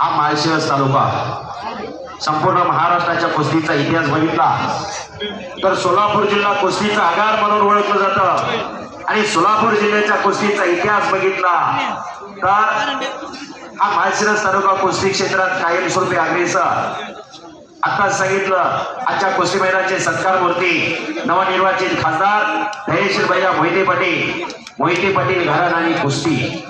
हा माळशिरस तालुका. संपूर्ण महाराष्ट्राच्या कुस्तीचा इतिहास बघितला. तर सोलापूर जिल्हा कुस्तीचा आगार म्हणून ओळखलं जातं. आणि सोलापूर जिल्ह्याच्या कुस्तीचा इतिहास बघितला. तर हा माळशिरस तालुका कुस्ती क्षेत्रात कायमस्वरूपी अग्रेसर आता सांगितलं आजच्या कुस्ती मैदानाचे सत्कार मूर्ती नवनिर्वाचित खासदार धैर्यशील बैला मोहिते पाटील. मोहिते पाटील घराण आणि कुस्ती.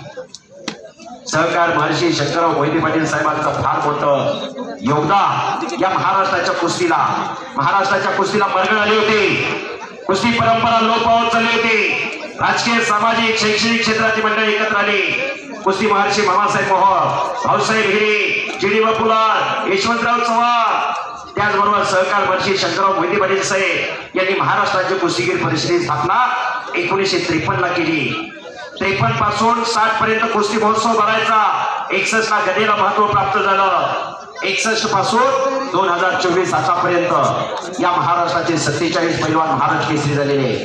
सहकार महर्षी शंकरराव मोहिते पाटील साहेबांचं फार मोठं योगदान या महाराष्ट्राच्या कुस्तीला. महाराष्ट्राच्या कुस्तीला मरगळ आली होती. कुस्ती परंपरा लोप पावत चालली होती. राजकीय सामाजिक शैक्षणिक क्षेत्राची मंडळी एकत्र आली. कुस्ती महर्षी मामासाहेब मोहर भाऊसाहेब हिरे जी डी बापुलाल यशवंतराव चव्हाण. त्याचबरोबर सहकार महर्षी शंकरराव मोहिते पाटील साहेब यांनी महाराष्ट्राची कुस्तीगीर परिषदेची स्थापना एकोणीसशे त्रेपन्न ला केली. त्रेपन्नपासून साठ पर्यंत कुस्ती महोत्सव भरायचा. एकसष्ट ला गदेला महत्त्व प्राप्त झालं. एकसष्टपासून दोन हजार चोवीस आतापर्यंत या महाराष्ट्राचे सत्तेचाळीस पैलवान महाराष्ट्र केसरी झालेले.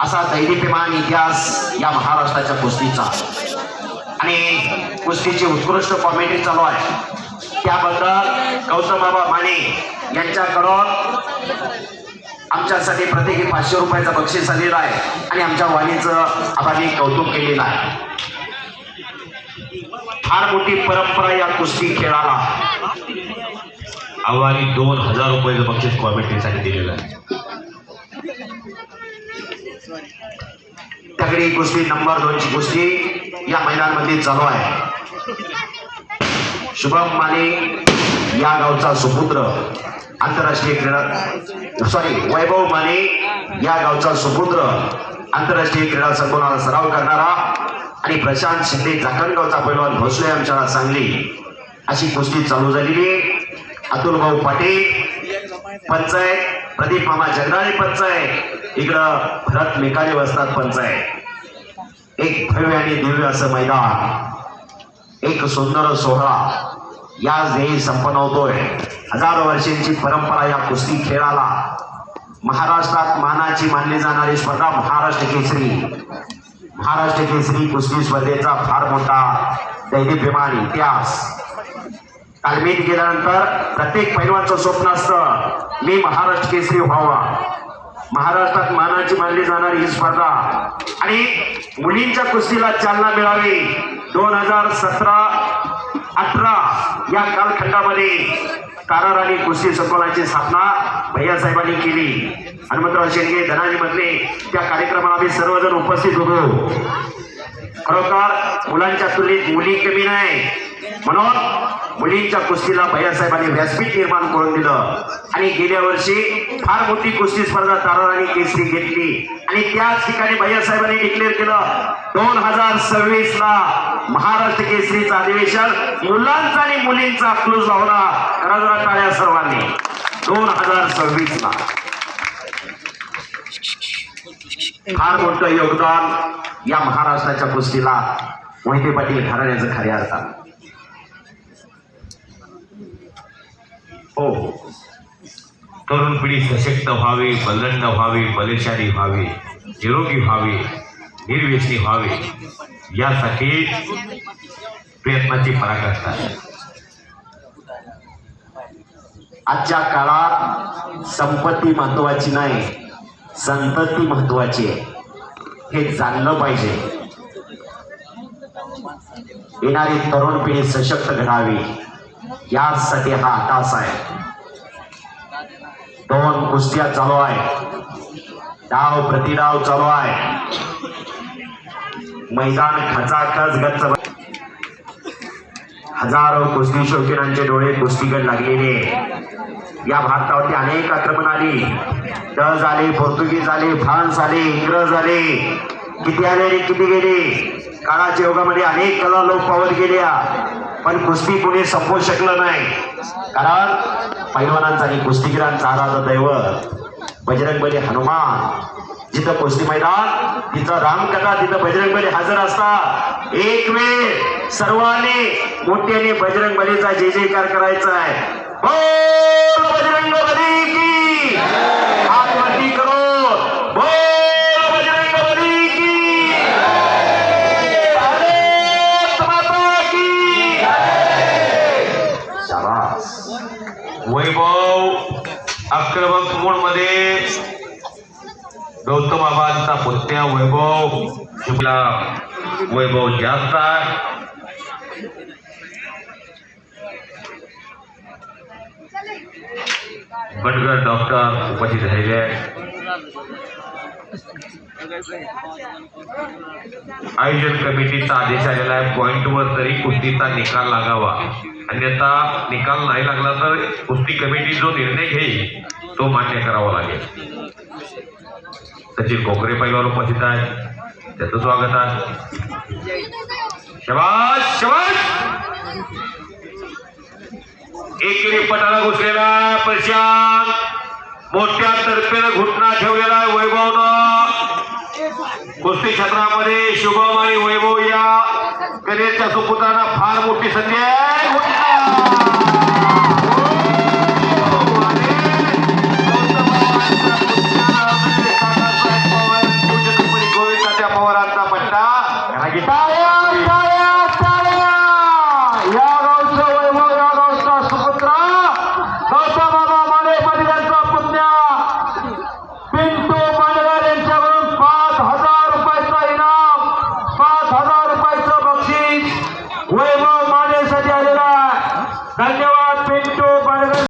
असा दैदिप्यमान इतिहास या महाराष्ट्राच्या कुस्तीचा. आणि कुस्तीची उत्कृष्ट कॉमेडी चालू आहे. त्याबद्दल गौतम बाबा माने यांच्याकडून आमच्यासाठी प्रत्येकी पाचशे रुपयाचं बक्षीस आलेलं आहे आणि आमच्या वाणीचं आभारी कौतुक केलेलं आहे. फार मोठी परंपरा या कुस्ती खेळाला. आव्हानी दोन हजार रुपयाचं बक्षीस कॉमेंट्रीसाठी दिलेलं आहे. तगडी कुस्ती नंबर दोनची कुस्ती या मैदानामध्ये चालू आहे. शुभम माने या गावचा सुपुत्र आंतरराष्ट्रीय क्रीडा सॉरी वैभव माने या गावचा सुपुत्र आंतरराष्ट्रीय क्रीडा संकुलाला सराव करणारा आणि प्रशांत शिंदे चाकणगावचा पैलवान भोसले आमच्या सांगली अशी कुस्ती चालू झालेली आहे. अतुल भाऊ पाटील पंचायत प्रदीप मामा जगदाळे पंचायत इकडं भरत मेकाले वसतात पंचायत एक भव्य आणि दिव्य असं मैदान एक सुंदर सोहळा या ध्येय संपन्न हजारो वर्षांची परंपरा या कुस्ती खेळाला महाराष्ट्रात मानाची मानली जाणारी स्पर्धा महाराष्ट्र केसरी. महाराष्ट्र केसरी कुस्ती स्पर्धेचा फार मोठा दैदिप्यमान इतिहास. तालमीत गेल्यानंतर प्रत्येक पैलवानचं स्वप्न असतं मी महाराष्ट्र केसरी व्हावा. महाराष्ट्रात मानाची मानली जाणारी ही स्पर्धा. आणि मुलींच्या कुस्तीला चालना मिळावी. दोन हजार सतरा अठरा या कालखंडामध्ये कारार आणि कुस्ती संकुलाची स्थापना भैयासाहेबांनी केली. हनुमंतराव शेंडगे धनाजी मधले त्या कार्यक्रमाला आम्ही सर्वजण उपस्थित होतो. खरोखर मुलांच्या तुलनेत मुली कमी नाही. म्हणून मुलींच्या कुस्तीला भैयासाहेबांनी व्यासपीठ निर्माण करून दिलं. आणि गेल्या वर्षी फार मोठी कुस्ती स्पर्धा ताराराणी केसरी घेतली. आणि त्याच ठिकाणी भैयासाहेबांनी डिक्लेअर केलं दोन हजार सव्वीस ला महाराष्ट्र केसरीचं अधिवेशन मुलांचा आणि मुलींचा क्लूज लावला राजरा टाळ्या सर्वांनी. दोन हजार सव्वीस ला फार मोठं योगदान या महाराष्ट्राच्या कुस्तीला मोहिते पाटील घराण्याचं खऱ्या अर्थात हो. तरुण पिढी सशक्त व्हावी बलंड व्हावी बलशाली व्हावी निरोगी व्हावी. निर्व्यसनी व्हावी. यासाठी प्रयत्नाची पराकाष्ठा आहे आजच्या काळात संपत्ती महत्वाची नाही संतती महत्वाची आहे. हे जाणलं पाहिजे. येणारी तरुण पिढी सशक्त घडावी यासाठी हा आकाश आहे. दोन कुस्त्या चालू आहे डाव प्रतिडाव चालू आहे. मैदान खचाखच गच्च हजारो कुस्ती शौकीनांचे डोळे कुस्तीकडे लागलेले. या भारतावरती अनेक आक्रमण आली. डच आले पोर्तुगीज आले फ्रान्स आले इंग्रज आले किती आले आणि किती गेले? काळाच्या योगामध्ये अनेक कला लोक पावत गेल्या. पण कुस्ती कोणी संपवू शकलं नाही. कारण पैलवानांचा आणि कुस्तीगिरांचा आराध दैवत. बजरंगबली हनुमान. जिथं कोस्ती मैदान तिथं रामकथा तिथं बजरंग बली हजर असतात. एक वेळ सर्वांनी मोठ्याने बजरंग बलीचा जय जयकार करायचा आहे. बोल बजरंग बली की! आत्महत्या करो. बोल वैभव अक्रमक मोडमध्ये गौतम बाबांचा पुत्या वैभव तुला वैभव जास्त आहे. बटगर डॉक्टर उपस्थित झालेले आहे आयोजन कमिटीचा आदेश आलेला आहे. पॉईंटवर तरी कुस्तीचा निकाल लागावा. अन्यथा निकाल नाही लागला तर कुस्ती कमिटी जो निर्णय घेईल तो मान्य करावा लागेल. सचिन कोकरे पैलवान उपस्थित आहे. त्याचं स्वागत आहे शबाज शबाज एकेरी पटाला घुसलेला प्रशांत. मोठ्या तर्फेनं घुटना ठेवलेला आहे वैभवनं. कुस्ती क्षेत्रामध्ये शुभम आणि वैभव या करिअरच्या सुपुत्रांना फार मोठी संधी आहे. घुटना!